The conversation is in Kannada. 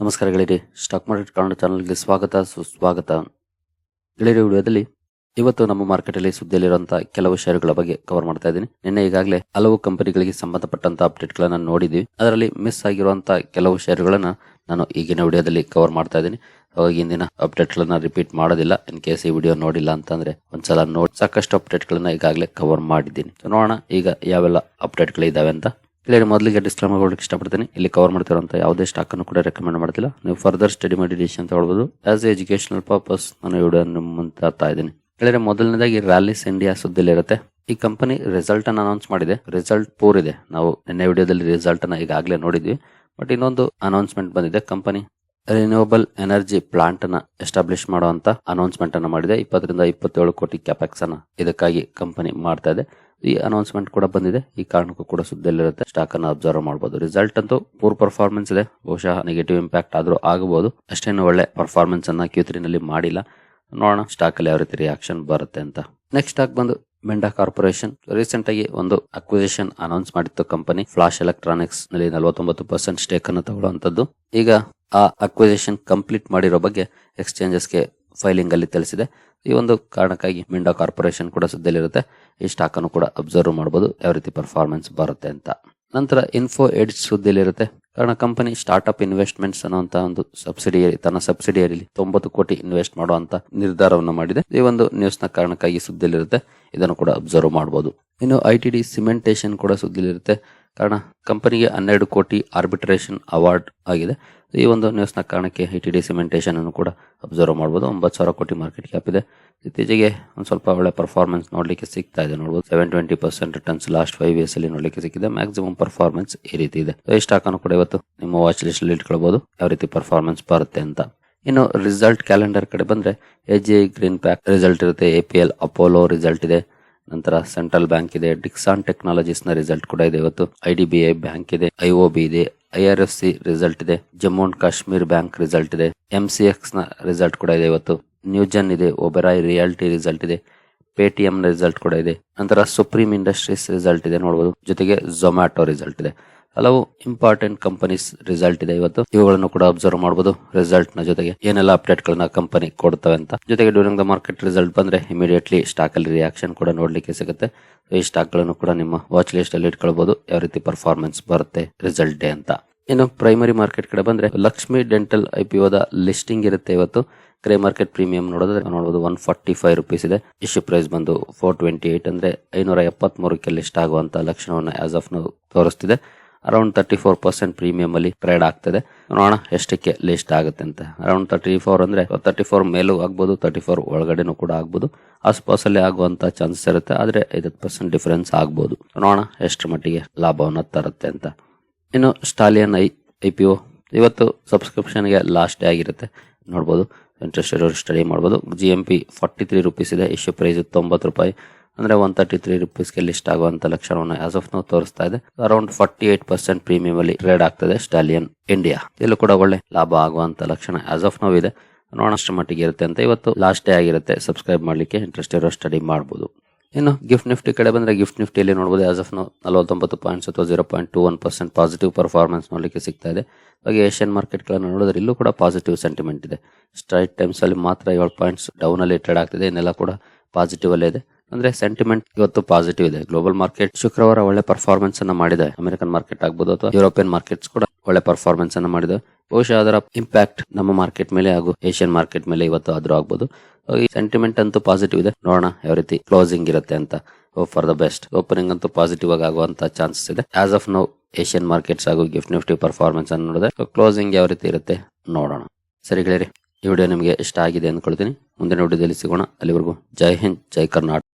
ನಮಸ್ಕಾರ ಗೆಳೆಯರಿ, ಸ್ಟಾಕ್ ಮಾರ್ಕೆಟ್ ಕನ್ನಡ ಚಾನಲ್ಗೆ ಸ್ವಾಗತ, ಸುಸ್ವಾಗತ. ಗೆಳೆಯರಿ, ವಿಡಿಯೋದಲ್ಲಿ ಇವತ್ತು ನಮ್ಮ ಮಾರ್ಕೆಟ್ ಅಲ್ಲಿ ಸುದ್ದಿಯಲ್ಲಿರುವಂತಹ ಕೆಲವು ಷೇರುಗಳ ಬಗ್ಗೆ ಕವರ್ ಮಾಡ್ತಾ ಇದ್ದೀನಿ. ನಿನ್ನೆ ಈಗಾಗಲೇ ಹಲವು ಕಂಪನಿಗಳಿಗೆ ಸಂಬಂಧಪಟ್ಟಂತಹ ಅಪ್ಡೇಟ್ ಗಳನ್ನ ನೋಡಿದ್ವಿ ಅದರಲ್ಲಿ ಮಿಸ್ ಆಗಿರುವಂತಹ ಕೆಲವು ಷೇರುಗಳನ್ನ ನಾನು ಈಗಿನ ವಿಡಿಯೋದಲ್ಲಿ ಕವರ್ ಮಾಡ್ತಾ ಇದ್ದೀನಿ. ಹಾಗಾಗಿ ಇಂದಿನ ಅಪ್ಡೇಟ್ ಗಳನ್ನ ರಿಪೀಟ್ ಮಾಡೋದಿಲ್ಲ. ಇನ್ ಕೇಸ್ ಈ ವಿಡಿಯೋ ನೋಡಿಲ್ಲ ಅಂತಂದ್ರೆ ಒಂದ್ಸಲ ನೋಡಿ. ಸಾಕಷ್ಟು ಅಪ್ಡೇಟ್ ಗಳನ್ನ ಈಗಾಗಲೇ ಕವರ್ ಮಾಡಿದ್ದೀನಿ. ನೋಡೋಣ ಈಗ ಯಾವೆಲ್ಲ ಅಪ್ಡೇಟ್ ಗಳಿದಾವೆ ಅಂತ ಇಲ್ಲಿ ಮೊದಲಿಗೆ ಡಿಸ್ಕ್ಲೇಮರ್ ಕೊಡಕ್ಕೆ ಇಷ್ಟಪಡ್ತೀನಿ. ಇಲ್ಲಿ ಕವರ್ ಮಾಡ್ತಿರೋಂಥ ಯಾವುದೇ ಸ್ಟಾಕ್ ಅನ್ನು ಕೂಡ ರೆಕಮೆಂಡ್ ಮಾಡ್ತಿಲ್ಲ ನೀವು ಫರ್ದರ್ ಸ್ಟಡಿ ಮಾಡಿ ಅಂತ ಹೇಳ್ಬೋದು. ಆಸ್ ಎ ಎಜುಕೇಶನಲ್ ಪರ್ಪಸ್ ನಾನು ವಿಡಿಯೋ ನಿಮ್ಮ ತರ್ತಾ ಇದ್ದೀನಿ. ಹೇಳಿದ್ರೆ ಮೊದಲನೇದಾಗಿ ರ್ಯಾಲಿಸ್ ಇಂಡಿಯಾ ಸುದ್ದಿಲಿರುತ್ತೆ ಈ ಕಂಪನಿ ರಿಸಲ್ಟ್ ಅನ್ನು ಅನೌನ್ಸ್ ಮಾಡಿದೆ. ರಿಸಲ್ಟ್ ಪೂರ್ ಇದೆ. ನಾವು ನಿನ್ನೆ ವಿಡಿಯೋದಲ್ಲಿ ರಿಸಲ್ಟ್ ಅನ್ನ ಈಗಾಗಲೇ ನೋಡಿದ್ವಿ. ಬಟ್ ಇನ್ನೊಂದು ಅನೌನ್ಸ್ಮೆಂಟ್ ಬಂದಿದೆ. ಕಂಪನಿ ರಿನ್ಯೂವಬಲ್ ಎನರ್ಜಿ ಪ್ಲಾಂಟ್ ಅನ್ನ ಎಸ್ಟಾಬ್ಲಿಷ್ ಮಾಡುವಂತ ಅನೌನ್ಸ್ಮೆಂಟ್ ಅನ್ನ ಮಾಡಿದೆ. ಇಪ್ಪತ್ತರಿಂದ ಇಪ್ಪತ್ತೇಳು ಕೋಟಿ ಕ್ಯಾಪೆಕ್ಸ್ ಅನ್ನ ಇದಕ್ಕಾಗಿ ಕಂಪನಿ ಮಾಡ್ತಾ ಇದೆ. ಈ ಅನೌನ್ಸ್ಮೆಂಟ್ ಕೂಡ ಬಂದಿದೆ. ಈ ಕಾರಣಕ್ಕೂ ಕೂಡ ಸುದ್ದಿಯಲ್ಲಿರುತ್ತೆ. ಸ್ಟಾಕ್ ಅನ್ನು ಅಬ್ಸರ್ವ್ ಮಾಡಬಹುದು ರಿಸಲ್ಟ್ ಅಂತೂ ಪೂರ್ ಪರ್ಫಾರ್ಮೆನ್ಸ್ ಇದೆ. ಬಹುಶಃ ನೆಗೆಟಿವ್ ಇಂಪ್ಯಾಕ್ಟ್ ಆದ್ರೂ ಆಗಬಹುದು. ಅಷ್ಟೇನು ಒಳ್ಳೆ ಪರ್ಫಾರ್ಮೆನ್ಸ್ ಅನ್ನ ಕ್ಯೂ ನಲ್ಲಿ ಮಾಡಿಲ್ಲ. ನೋಡೋಣ ಸ್ಟಾಕ್ ಅಲ್ಲಿ ಯಾವ ರೀತಿ ರಿಯಾಕ್ಷನ್ ಬರುತ್ತೆ ಅಂತ. ನೆಕ್ಸ್ಟ್ ಸ್ಟಾಕ್ ಬಂದು ಮೆಂಡಾ ಕಾರ್ಪೊರೇಷನ್ ರೀಸೆಂಟ್ ಆಗಿ ಒಂದು ಅಕ್ವಿಸಿಷನ್ ಅನೌನ್ಸ್ ಮಾಡಿತ್ತು ಕಂಪನಿ ಫ್ಲಾಶ್ ಎಲೆಕ್ಟ್ರಾನಿಕ್ಸ್ನಲ್ಲಿ ನಲವತ್ತೊಂಬತ್ತು ಪರ್ಸೆಂಟ್ ಸ್ಟೇಕ್ ಅನ್ನು ತಗೊಳ್ಳುವಂತದ್ದು ಈಗ ಆ ಅಕ್ವಿಸಿಷನ್ ಕಂಪ್ಲೀಟ್ ಮಾಡಿರೋ ಬಗ್ಗೆ ಎಕ್ಸ್ಚೇಂಜಸ್ಗೆ ಫೈಲಿಂಗ್ ಅಲ್ಲಿ ತಿಳಿಸಿದೆ. ಈ ಒಂದು ಕಾರಣಕ್ಕಾಗಿ ಮಿಂಡಾ ಕಾರ್ಪೊರೇಷನ್ ಕೂಡ ಸುದ್ದಿಯಲ್ಲಿರುತ್ತೆ ಈ ಸ್ಟಾಕ್ ಅನ್ನು ಕೂಡ ಅಬ್ಸರ್ವ್ ಮಾಡಬಹುದು ಯಾವ ರೀತಿ ಪರ್ಫಾರ್ಮೆನ್ಸ್ ಬರುತ್ತೆ ಅಂತ. ನಂತರ ಇನ್ಫೋ ಎಡ್ಜ್ ಸುದ್ದಿಯಲ್ಲಿರುತ್ತೆ. ಕಾರಣ ಕಂಪನಿ ಸ್ಟಾರ್ಟ್ಅಪ್ ಇನ್ವೆಸ್ಟ್ಮೆಂಟ್ಸ್ ಅನ್ನುವಂತ ಒಂದು ಸಬ್ಸಿಡಿಯರಿ ತನ್ನ ಸಬ್ಸಿಡಿಯರಿಲಿ ತೊಂಬತ್ತು ಕೋಟಿ ಇನ್ವೆಸ್ಟ್ ಮಾಡುವಂತ ನಿರ್ಧಾರವನ್ನು ಮಾಡಿದೆ. ಈ ಒಂದು ನ್ಯೂಸ್ನ ಕಾರಣಕ್ಕಾಗಿ ಸುದ್ದಿಯಲ್ಲಿರುತ್ತೆ. ಇದನ್ನು ಕೂಡ ಅಬ್ಸರ್ವ್ ಮಾಡಬಹುದು ಇನ್ನು ಐ ಟಿ ಡಿ ಸಿಮೆಂಟೇಷನ್ ಕೂಡ ಸುದ್ದಿಯಲ್ಲಿರುತ್ತೆ. ಕಾರಣ ಕಂಪನಿಗೆ ಹನ್ನೆರಡು ಕೋಟಿ ಆರ್ಬಿಟ್ರೇಷನ್ ಅವಾರ್ಡ್ ಆಗಿದೆ. ಈ ಒಂದು ನ್ಯೂಸ್ನ ಕಾರಣಕ್ಕೆ ಐ ಟಿ ಡಿ ಸಿಮೆಂಟೇಷನ್ ಅನ್ನು ಕೂಡ ಅಬ್ಸರ್ವ್ ಮಾಡಬಹುದು ಒಂಬತ್ತು ಸಾವಿರ ಕೋಟಿ ಮಾರ್ಕೆಟ್ ಕ್ಯಾಪ್ ಇದೆ. ಇತ್ತೀಚೆಗೆ ಒಂದು ಸ್ವಲ್ಪ ಒಳ್ಳೆ ಪರ್ಫಾರ್ಮೆನ್ಸ್ ನೋಡಲಿಕ್ಕೆ ಸಿಗ್ತಾ ಇದೆ ನೋಡಬಹುದು seven twenty percent returns last five years ಅಲ್ಲಿ ನೋಡಲಿಕ್ಕೆ ಸಿಕ್ಕಿದೆ. ಮ್ಯಾಕ್ಸಿಮಮ್ ಪರ್ಫಾರ್ಮೆನ್ಸ್ ಈ ರೀತಿ ಇದೆ. ಈ ಸ್ಟಾಕ್ ಅನ್ನು ಕೂಡ ಇವತ್ತು ನಿಮ್ಮ ವಾಚ್ ಲಿಸ್ಟ್ ಅಲ್ಲಿ ಇಟ್ಕೊಳ್ಬಹುದು ಯಾವ ರೀತಿ ಪರ್ಫಾರ್ಮೆನ್ಸ್ ಬರುತ್ತೆ ಅಂತ. ಇನ್ನು ರಿಸಲ್ಟ್ ಕ್ಯಾಲೆಂಡರ್ ಕಡೆ ಬಂದ್ರೆ A G I green pack result ಇರುತ್ತೆ. A P L Apollo result ಇದೆ. ನಂತರ ಸೆಂಟ್ರಲ್ ಬ್ಯಾಂಕ್ ಇದೆ, ಡಿಕ್ಸಾನ್ ಟೆಕ್ನಾಲಜೀಸ್ನ ರಿಸಲ್ಟ್ ಕೂಡ ಇದೆ ಇವತ್ತು. I D B I bank ಇದೆ, ಐ ಒ ಬಿ ಇದೆ, I R F C result ಇದೆ, Jammu and Kashmir bank result ಇದೆ, ಎಂ ಸಿ ಎಕ್ಸ್ನ ರಿಸಲ್ಟ್ ಕೂಡ ಇದೆ ಇವತ್ತು. ನ್ಯೂಜನ್ ಇದೆ, ಒಬೆರಾಯ್ ರಿಯಾಲಿಟಿ ರಿಸಲ್ಟ್ ಇದೆ, ಪೇಟಿಎಂ ರಿಸಲ್ಟ್ ಕೂಡ ಇದೆ. ನಂತರ ಸುಪ್ರೀಂ ಇಂಡಸ್ಟ್ರೀಸ್ ರಿಸಲ್ಟ್ ಇದೆ ನೋಡಬಹುದು ಜೊತೆಗೆ ಝೊಮ್ಯಾಟೊ ರಿಸಲ್ಟ್ ಇದೆ. ಹಲವು ಇಂಪಾರ್ಟೆಂಟ್ ಕಂಪನೀಸ್ ರಿಸಲ್ಟ್ ಇದೆ ಇವತ್ತು. ಇವುಗಳನ್ನು ಕೂಡ ಅಬ್ಸರ್ವ್ ಮಾಡಬಹುದು ರಿಸಲ್ಟ್ನ ಜೊತೆಗೆ ಏನೆಲ್ಲ ಅಪ್ಡೇಟ್ ಗಳನ್ನ ಕಂಪನಿ ಕೊಡ್ತವೆ ಅಂತ. ಜೊತೆಗೆ ಡ್ಯೂರಿಂಗ್ ದ ಮಾರ್ಕೆಟ್ ರಿಸಲ್ಟ್ ಬಂದ್ರೆ ಇಮಿಡಿಯೇಟ್ಲಿ ಸ್ಟಾಕ್ ಅಲ್ಲಿ ರಿಯಾಕ್ಷನ್ ಕೂಡ ನೋಡ್ಲಿಕ್ಕೆ ಸಿಗುತ್ತೆ. ಈ ಸ್ಟಾಕ್ಗಳನ್ನು ಕೂಡ ನಿಮ್ಮ ವಾಚ್ ಲಿಸ್ಟ್ ಅಲ್ಲಿ ಇಟ್ಕೊಳ್ಬಹುದು ಯಾವ ರೀತಿ ಪರ್ಫಾರ್ಮೆನ್ಸ್ ಬರುತ್ತೆ ರಿಸಲ್ಟ್ ಡೇ ಅಂತ. ಇನ್ನು ಪ್ರೈಮರಿ ಮಾರ್ಕೆಟ್ ಕಡೆ ಬಂದ್ರೆ ಲಕ್ಷ್ಮಿ ಡೆಂಟಲ್ ಐ ಪಿ ಓದ ಲಿಸ್ಟಿಂಗ್ ಇರುತ್ತೆ ಇವತ್ತು. ಗ್ರೇ ಮಾರ್ಕೆಟ್ ಪ್ರೀಮಿಯಂ ನೋಡಿದ್ರೆ ನೋಡಬಹುದು ಒನ್ ಫಾರ್ಟಿ ಫೈವ್ ರುಪೀಸ್ ಇದೆ. ಇಶ್ಯೂ ಪ್ರೈಸ್ ಬಂದು ಫೋರ್ ಟ್ವೆಂಟಿ ಏಟ್ ಅಂದ್ರೆ ಐನೂರ ಎಪ್ಪತ್ತ್ ಮೂರಕ್ಕೆ ಲಿಸ್ಟ್ ಆಗುವಂತ ಲಕ್ಷಣವನ್ನು as of now ತೋರಿಸ್ತಿದೆ. Around thirty four percent premium ಅಲ್ಲಿ ಟ್ರೇಡ್ ಆಗ್ತದೆ. ನೋಡೋಣ ಎಷ್ಟಕ್ಕೆ ಲಿಸ್ಟ್ ಆಗುತ್ತೆ ಅಂತ. ಅರೌಂಡ್ ತರ್ಟಿ ಫೋರ್ ಅಂದ್ರೆ ತರ್ಟಿ ಫೋರ್ ಮೇಲೂ ಆಗ್ಬೋದು ತರ್ಟಿ ಫೋರ್ ಒಳಗಡೆನೂ ಕೂಡ ಆಗ್ಬೋದು. ಆಸ್ಪಾಸಲ್ಲಿ ಆಗುವಂತ ಚಾನ್ಸಸ್ ಇರುತ್ತೆ, ಆದ್ರೆ ಐವತ್ತು ಪರ್ಸೆಂಟ್ ಡಿಫರೆನ್ಸ್ ಆಗ್ಬೋದು. ನೋಡೋಣ ಎಷ್ಟರ ಮಟ್ಟಿಗೆ ಲಾಭವನ್ನು ತರುತ್ತೆ ಅಂತ. ಇನ್ನು Stallion I I P O ಇವತ್ತು ಸಬ್ಸ್ಕ್ರಿಪ್ಷನ್ಗೆ ಲಾಸ್ಟ್ ಡೇ ಆಗಿರುತ್ತೆ. ನೋಡ್ಬೋದು ಇಂಟ್ರೆಸ್ಟ್ ಇರೋರು ಸ್ಟಡಿ ಮಾಡ್ಬೋದು. G M P forty three rupees ಇದೆ ಇಶ್ಯೂ ಪ್ರೈಸ್ ತೊಂಬತ್ತು ರೂಪಾಯಿ. ಅಂದ್ರೆ ಒನ್ ತರ್ಟಿ ತ್ರೀ ರುಪೀಸ್ಗೆ ಲಿಸ್ಟ್ ಆಗುವಂತ ಲಕ್ಷಣವನ್ನು ಆಸ್ ಆಫ್ ನೋ ತೋರಿಸ್ತಾ ಇದೆ. Around forty eight percent premium ಅಲ್ಲಿ ಟ್ರೇಡ್ ಆಗ್ತದೆ ಸ್ಟಾಲಿಯನ್ ಇಂಡಿಯಾ ಇಲ್ಲೂ ಕೂಡ ಒಳ್ಳೆ ಲಾಭ ಆಗುವಂತ ಲಕ್ಷಣ ಆಸ್ ಆಫ್ ನೋ ಇದೆ. ನೋಡೋಷ್ಟು ಮಟ್ಟಿಗೆ ಇರುತ್ತೆ ಅಂತ ಇವತ್ತು ಲಾಸ್ಟ್ ಡೇ ಆಗಿರುತ್ತೆ. ಸಬ್ಸ್ಕ್ರೈಬ್ ಮಾಡ್ಲಿಕ್ಕೆ ಇಂಟ್ರೆಸ್ಟ್ ಇರೋ ಸ್ಟಡಿ ಮಾಡಬಹುದು ಇನ್ನು ಗಿಫ್ಟ್ ನಿಫ್ಟಿ ಕಡೆ ಬಂದ್ರೆ ಗಿಫ್ಟ್ ನಿಫ್ಟಿ ಇಲ್ಲಿ ನೋಡಬಹುದು ಆಸ್ ಆಫ್ ನಲವತ್ತೊಂಬತ್ತು ಪಾಯಿಂಟ್ಸ್ ಅಥವಾ zero point two one percent positive performance ನೋಡಲಿಕ್ಕೆ ಸಿಗ್ತಾ ಇದೆ. ಹಾಗೆ ಏಷ್ಯನ್ ಮಾರ್ಕೆಟ್ಗಳನ್ನು ನೋಡಿದ್ರೆ ಇಲ್ಲೂ ಕೂಡ ಪಾಸಿಟಿವ್ ಸೆಂಟಿಮೆಂಟ್ ಇದೆ. ಸ್ಟ್ರೈಟ್ ಟೈಮ್ಸ್ ಅಲ್ಲಿ ಮಾತ್ರ ಏಳು ಪಾಯಿಂಟ್ಸ್ ಡೌನ್ ಅಲ್ಲಿ ಟ್ರೇಡ್ ಆಗ್ತಿದೆ. ಇನ್ನೆಲ್ಲ ಕೂಡ ಪಾಸಿಟಿವ್ ಅಲ್ಲೇ ಇದೆ. ಅಂದ್ರೆ ಸೆಂಟಿಮೆಂಟ್ ಇವತ್ತು ಪಾಸಿಟಿವ್ ಇದೆ. ಗ್ಲೋಬಲ್ ಮಾರ್ಕೆಟ್ ಶುಕ್ರವಾರ ಒಳ್ಳೆ ಪರ್ಫಾರ್ಮೆನ್ಸ್ ಅನ್ನ ಮಾಡಿದೆ. ಅಮೆರಿಕನ್ ಮಾರ್ಕೆಟ್ ಆಗ್ಬೋದು ಅಥವಾ ಯುರೋಪಿಯನ್ ಮಾರ್ಕೆಟ್ಸ್ ಕೂಡ ಒಳ್ಳೆ ಪರ್ಫಾರ್ಮೆನ್ಸ್ ಅನ್ನ ಮಾಡಿದೆ. ಬಹುಶಃ ಅದರ ಇಂಪ್ಯಾಕ್ಟ್ ನಮ್ಮ ಮಾರ್ಕೆಟ್ ಮೇಲೆ ಹಾಗೂ ಏಷ್ಯನ್ ಮಾರ್ಕೆಟ್ ಮೇಲೆ ಇವತ್ತು ಆದ್ರೂ ಆಗ್ಬೋದು. ಈ ಸೆಂಟಿಮೆಂಟ್ ಅಂತೂ ಪಾಸಿಟಿವ್ ಇದೆ. ನೋಡೋಣ ಯಾವ ರೀತಿ ಕ್ಲೋಸಿಂಗ್ ಇರುತ್ತೆ ಅಂತ. ಫಾರ್ ದ ಬೆಸ್ಟ್ ಓಪನಿಂಗ್ ಅಂತೂ ಪಾಸಿಟಿವ್ ಆಗಿ ಆಗುವಂತ ಚಾನ್ಸಸ್ ಇದೆ. As of now Asian markets ಹಾಗೂ ಗಿಫ್ಟ್ ನಿಫ್ಟಿ ಪರ್ಫಾರ್ಮೆನ್ಸ್ ಅನ್ನು ನೋಡಿದ್ರೆ ಕ್ಲೋಸಿಂಗ್ ಯಾವ ರೀತಿ ಇರುತ್ತೆ ನೋಡೋಣ. ಸರಿ ಗೆಳೆಯರಿ, ಈ ವಿಡಿಯೋ ನಿಮಗೆ ಇಷ್ಟ ಆಗಿದೆ ಅಂದ್ಕೊಳ್ತೀನಿ. ಮುಂದಿನ ವಿಡಿಯೋದಲ್ಲಿ ಸಿಗೋಣ. ಅಲ್ಲಿವರೆಗೂ ಜೈ ಹಿಂದ್, ಜೈ ಕರ್ನಾಟಕ.